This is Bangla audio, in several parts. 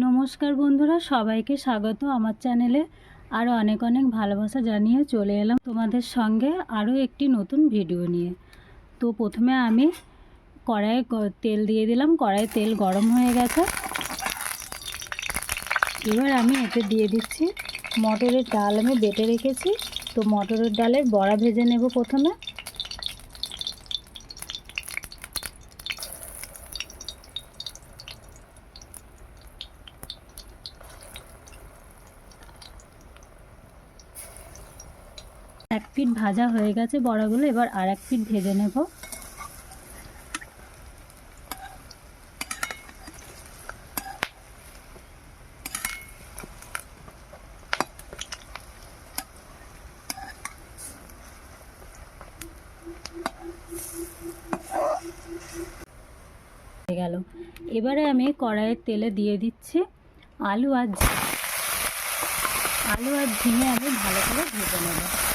নমস্কার বন্ধুরা, সবাইকে স্বাগত আমার চ্যানেলে। আরও অনেক অনেক ভালোবাসা জানিয়ে চলে এলাম তোমাদের সঙ্গে আরও একটি নতুন ভিডিও নিয়ে। তো প্রথমে আমি কড়াইয়ে তেল দিয়ে দিলাম, কড়াইয়ে তেল গরম হয়ে গেছে। এবার আমি এতে দিয়ে দিচ্ছি মটরের ডাল আমি বেটে রেখেছি। তো মটরের ডালের বড়া ভেজে নেব প্রথমে। এক পিঠ ভাজা হয়ে গেছে বড়াগুলো, এবার আর এক পিঠ ভেজে নেব। গেল। এবারে আমি কড়াইয়ের তেলে দিয়ে দিচ্ছি আলু আর আলু আর ঝিঙে আমি ভালো করে ভেজে নেব।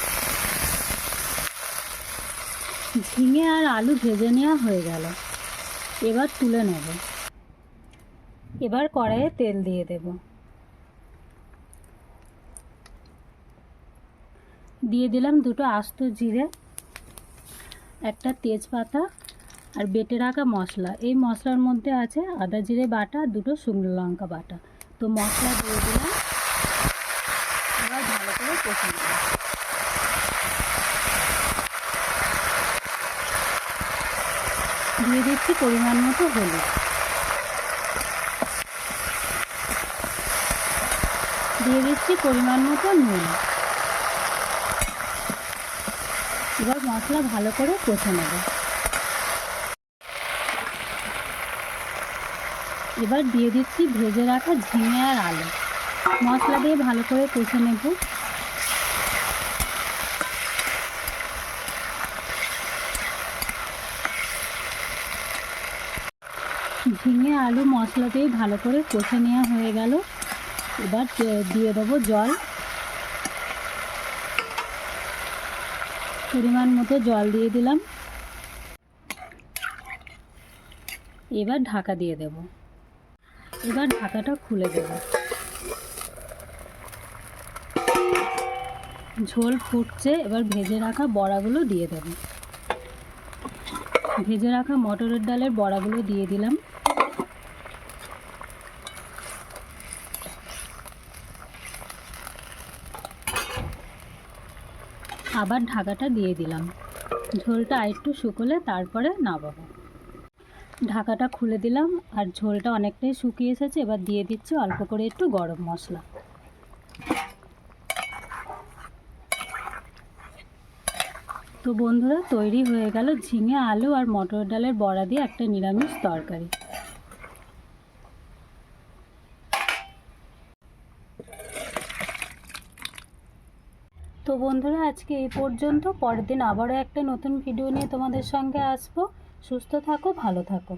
ঝিঙে আর আলু ভেজে নেওয়া হয়ে গেল। এবার তুলে নেব। এবার কড়াইয়ে তেল দিয়ে দেব। দিয়ে দিলাম দুটো আস্ত জিরে, একটা তেজপাতা আর বেটে রাখা মশলা। এই মশলার মধ্যে আছে আদা জিরে বাটা, দুটো শুকনো লঙ্কা বাটা। তো মশলা দিয়ে দিলাম। এবার ভালো করে কষে দিয়ে দিচ্ছি পরিমাণ মতো হলুদ। দিয়ে দিচ্ছি পরিমাণ মতো নুন। এবার মশলা ভালো করে কষে নেব। এবার দিয়ে দিচ্ছি ভেজে রাখা ঝিঙে আর আলু। মশলা দিয়ে ভালো করে কষে নেব। ঝিঙে, আলু, মশলা দিয়ে ভালো করে কষে নেওয়া হয়ে গেল। এবার দিয়ে দেবো জল। পরিমাণ মতো জল দিয়ে দিলাম। এবার ঢাকা দিয়ে দেব। এবার ঢাকাটা খুলে দেব। ঝোল ফুটছে, এবার ভেজে রাখা বড়াগুলো দিয়ে দেব। ভেজে রাখা মটরের ডালের বড়াগুলো দিয়ে দিলাম। আবার ঢাকাটা দিয়ে দিলাম। ঝোলটা আরেকটু শুকোলে তারপরে নামাবো। ঢাকাটা খুলে দিলাম আর ঝোলটা অনেকটাই শুকিয়ে এসেছে, এবার দিয়ে দিচ্ছি অল্প করে একটু গরম মশলা। তো বন্ধুরা, তৈরি হয়ে গেল ঝিঙে, আলু আর মটর ডালের বড়া দিয়ে একটা নিরামিষ তরকারি। তো বন্ধুরা, আজকে এই পর্যন্ত। পরের দিন আবারও একটা নতুন ভিডিও নিয়ে তোমাদের সঙ্গে আসব। সুস্থ থাকো, ভালো থাকো।